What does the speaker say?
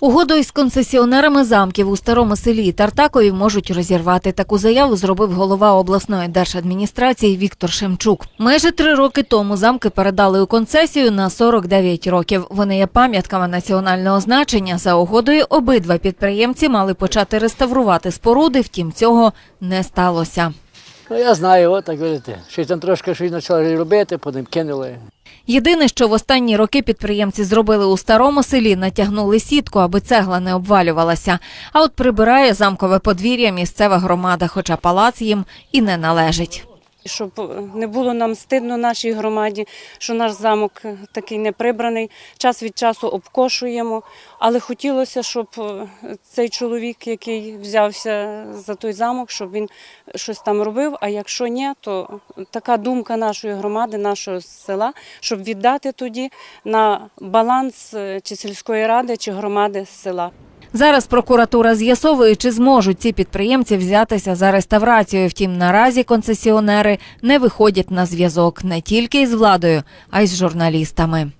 Угоду із концесіонерами замків у старому селі Тартакові можуть розірвати. Таку заяву зробив голова обласної держадміністрації Віктор Шемчук. Майже три роки тому замки передали у концесію на 49 років. Вони є пам'ятками національного значення. За угодою обидва підприємці мали почати реставрувати споруди, втім цього не сталося. Ну, я знаю, от так видите. Щось там трошки щось почали робити, потім кинули. Єдине, що в останні роки підприємці зробили у старому селі, натягнули сітку, аби цегла не обвалювалася. А от прибирає замкове подвір'я місцева громада, хоча палац їм і не належить. Щоб не було нам стидно нашій громаді, що наш замок такий не прибраний. Час від часу обкошуємо, але хотілося, щоб е, цей чоловік, який взявся за той замок, щоб він щось там робив. А якщо ні, то така думка нашої громади, нашого села, щоб віддати тоді на баланс е, чи сільської ради, чи громади села. Зараз прокуратура з'ясовує, чи зможуть ці підприємці взятися за реставрацію. Втім, наразі концесіонери не виходять на зв'язок не тільки із владою, а й з журналістами.